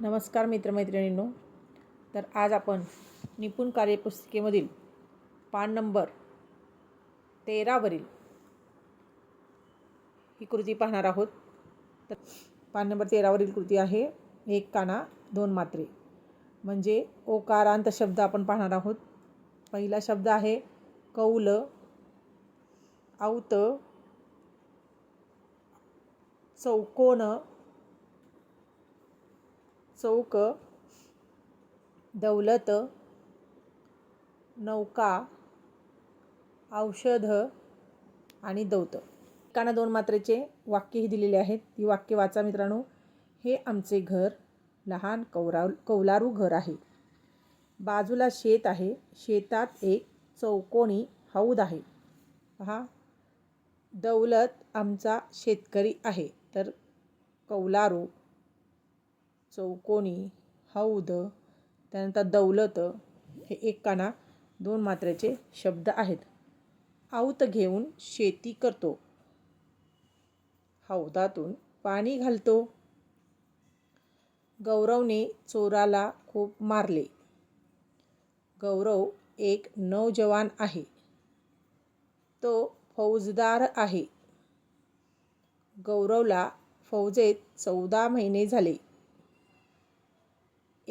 नमस्कार मित्रमैत्रिणींनो. तर आज आपण निपुण कार्यपुस्तिकेमधील पान नंबर तेरावरील ही कृती पाहणार आहोत. तर पान नंबर तेरावरील कृती आहे एक काना दोन मात्रे. म्हणजे ओकारांत शब्द आपण पाहणार आहोत. पहिला शब्द आहे कौल औत चौकोन चौक दौलत नौका औषध आणि दौत. काना दोन मात्रेचे वाक्यही दिलेले आहेत. ती वाक्य वाचा मित्रांनो. हे आमचे घर लहान कौरा कौलारू घर आहे. बाजूला शेत आहे. शेतात एक चौकोनी हौद आहे. पहा. दौलत आमचा शेतकरी आहे. तर कौलारू चौकोनी हौद त्यानंतर दौलत हे एक काना दोन मात्र्याचे शब्द आहेत. आऊत घेऊन शेती करतो. हौदातून पाणी घालतो. गौरवने चोराला खूप मारले. गौरव एक नौजवान आहे. तो फौजदार आहे. गौरवला फौजेत चौदा महिने झाले.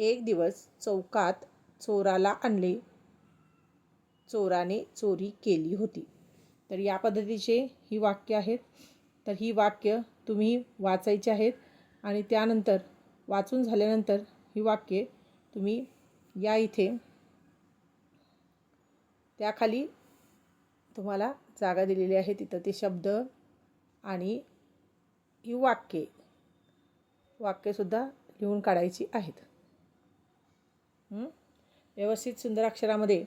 एक दिवस चौकात चोराला आणले. चोराने चोरी केली होती. तर या पद्धतीचे ही वाक्य आहेत. तर ही वाक्य तुम्ही वाचायची आहेत आणि त्यानंतर वाचून झाल्यानंतर ही वाक्ये तुम्ही या इथे त्याखाली तुम्हाला जागा दिलेली आहे. तिथं ते शब्द आणि ही वाक्ये वाक्यसुद्धा लिहून काढायची आहेत. व्यवस्थित सुंदर अक्षरामध्ये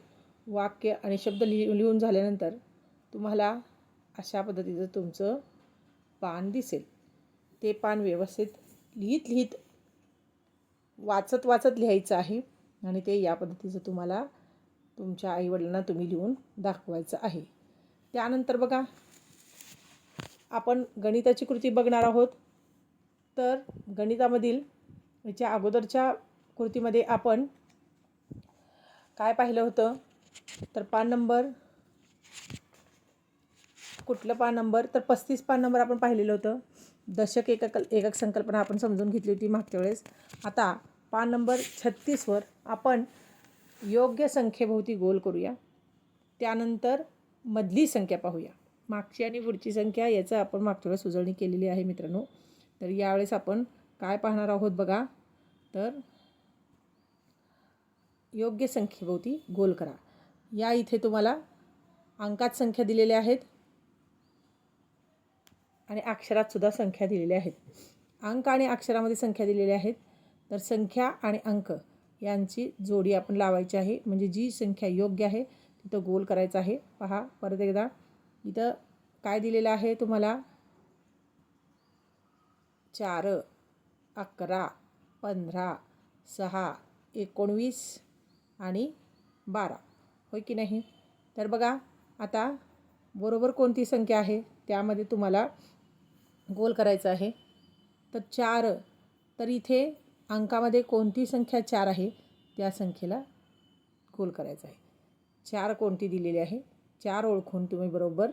वाक्य आणि शब्द लिहि लिहून झाल्यानंतर तुम्हाला अशा पद्धतीचं तुमचं पान दिसेल. ते पान व्यवस्थित लिहित लिहित वाचत वाचत लिहायचं आहे आणि ते या पद्धतीचं तुम्हाला तुमच्या आईवडिलांना तुम्ही लिहून दाखवायचं आहे. त्यानंतर बघा आपण गणिताची कृती बघणार आहोत. तर गणितामधील याच्या अगोदरच्या कृतीमध्ये आपण काय पाहिलं होतं? तर पान नंबर. कुठलं पान नंबर? तर पस्तीस पान नंबर आपण पाहिलेलं होतं. दशक एकक एकक संकल्पना आपण समजून घेतली होती मागच्या वेळेस. आता पान नंबर छत्तीसवर आपण योग्य संख्येभोवती गोल करूया. त्यानंतर मधली संख्या पाहूया. मागची आणि पुढची संख्या याचं आपण मागच्या वेळेस उजळणी केलेली आहे मित्रांनो. तर यावेळेस आपण काय पाहणार आहोत बघा? तर योग्य संख्येभोवती गोल करा. या इथे तुम्हाला अंकात संख्या दिलेल्या आहेत आणि अक्षरातसुद्धा संख्या दिलेल्या आहेत. अंक आणि अक्षरामध्ये संख्या दिलेल्या आहेत. तर संख्या आणि अंक यांची जोडी आपण लावायची आहे. म्हणजे जी संख्या योग्य आहे तिथं गोल करायचं आहे. पहा परत एकदा. इथं काय दिलेलं आहे तुम्हाला? चार अकरा पंधरा सहा एकोणवीस आणि बारा. होय की नाही? तर बघा आता बरोबर कोणती संख्या आहे? त्यामध्ये तुम्हाला गोल करायचं आहे. तर चार. तर इथे अंकामध्ये कोणती संख्या चार आहे? त्या संख्येला गोल करायचं आहे. चार कोणती दिलेली आहे? चार ओळखून तुम्ही बरोबर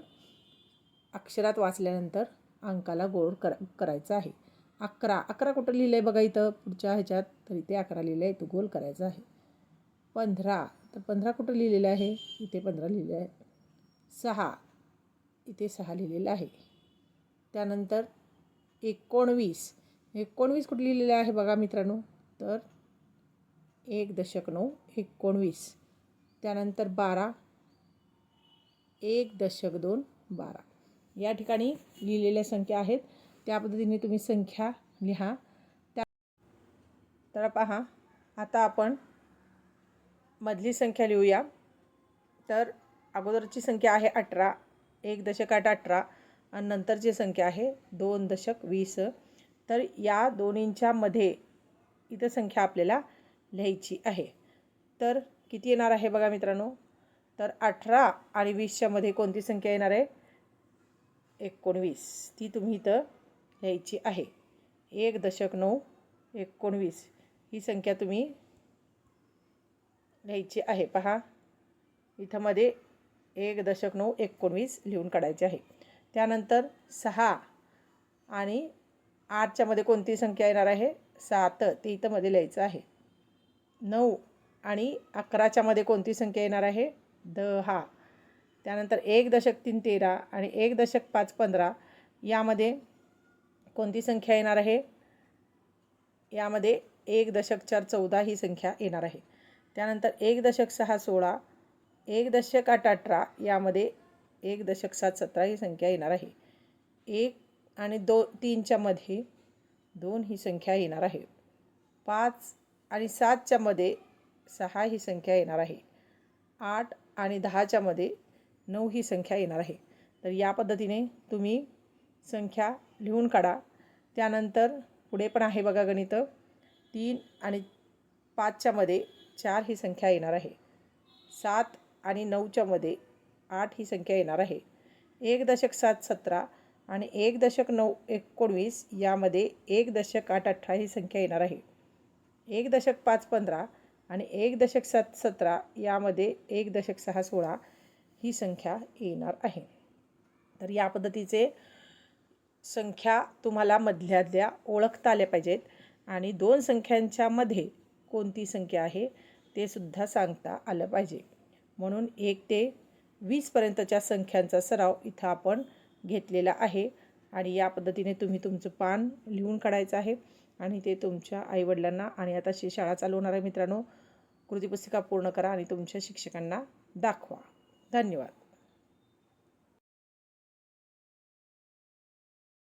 अक्षरात वाचल्यानंतर अंकाला गोल कर करायचं आहे. अकरा. अकरा कुठं लिहिलं आहे बघा इथं? पुढच्या ह्याच्यात. तर इथे अकरा लिहिलं आहे तो गोल करायचा आहे. पंधरा. तर पंधरा कुठं लिहिलेलं आहे? इथे पंधरा लिहिलं आहे. सहा. इथे सहा लिहिलेलं आहे. त्यानंतर एकोणवीस. एकोणवीस कुठं लिहिलेलं आहे बघा मित्रांनो? तर एक दशक नऊ एकोणवीस. त्यानंतर बारा. एक दशक दोन बारा. या ठिकाणी लिहिलेल्या संख्या आहेत. त्या पद्धतीने तुम्ही संख्या लिहा. त्या तर पहा आता आपण मधली संख्या लिहूया. तर अगोदरची संख्या आहे अठरा एक दशक आठ अठरा आणि नंतरची संख्या आहे दोन दशक वीस. तर या दोन्हींच्या मध्ये इथं संख्या आपल्याला लिहायची आहे. तर किती येणार आहे बघा मित्रांनो? तर अठरा आणि वीसच्यामध्ये कोणती संख्या येणार आहे? एकोणवीस. ती तुम्ही इथं लिहायची आहे. एक दशक नऊ एकोणवीस. ही संख्या तुम्ही लिहायची आहे. पहा. इथं मध्ये एक दशक नऊ एकोणवीस लिहून काढायचे आहे. त्यानंतर सहा आणि आठच्यामध्ये कोणती संख्या येणार आहे? सात. ते इथं मध्ये लिहायचं आहे. नऊ आणि अकराच्यामध्ये कोणती संख्या येणार आहे? दहा. त्यानंतर एक दशक तीन तेरा आणि एक दशक पाच पंधरा. यामध्ये कोणती संख्या येणार आहे? यामध्ये एक दशक चार चौदा ही संख्या येणार आहे. त्यानंतर एक दशक सहा सोळा एक दशक आठ अठरा यामध्ये एक दशक सात सतरा ही संख्या येणार आहे. एक आणि दो तीनच्या मध्ये दोन ही संख्या येणार आहे. पाच आणि सातच्या मध्ये सहा ही संख्या येणार आहे. आठ आणि दहाच्या मध्ये नऊ ही संख्या येणार आहे. तर या पद्धतीने तुम्ही संख्या लिहून काढा. त्यानंतर पुढे पण आहे बघा गणित. तीन आणि पाचच्यामध्ये चार ही संख्या येणार आहे. सात आणि नऊच्यामध्ये आठ ही संख्या येणार आहे. एक दशक सात सतरा आणि एक दशक नऊ एकोणवीस यामध्ये एक दशक आठ अठरा ही संख्या येणार आहे. एक दशक पाच पंधरा आणि एक दशक सात सतरा यामध्ये एक दशक सहा सोळा ही संख्या येणार आहे. तर या पद्धतीचे संख्या तुम्हाला मधल्यातल्या ओळखता आल्या पाहिजेत आणि दोन संख्यांच्यामध्ये कोणती संख्या आहे? ते सुद्धा सांगता आलं पाहिजे. म्हणून एक ते वीसपर्यंतच्या संख्यांचा सराव इथं आपण घेतलेला आहे. आणि या पद्धतीने तुम्ही तुमचं पान लिहून काढायचं आहे. आणि ते तुमच्या आईवडिलांना आणि आता शि शाळा चालू होणाऱ्या मित्रांनो कृतीपुस्तिका पूर्ण करा आणि तुमच्या शिक्षकांना दाखवा. धन्यवाद.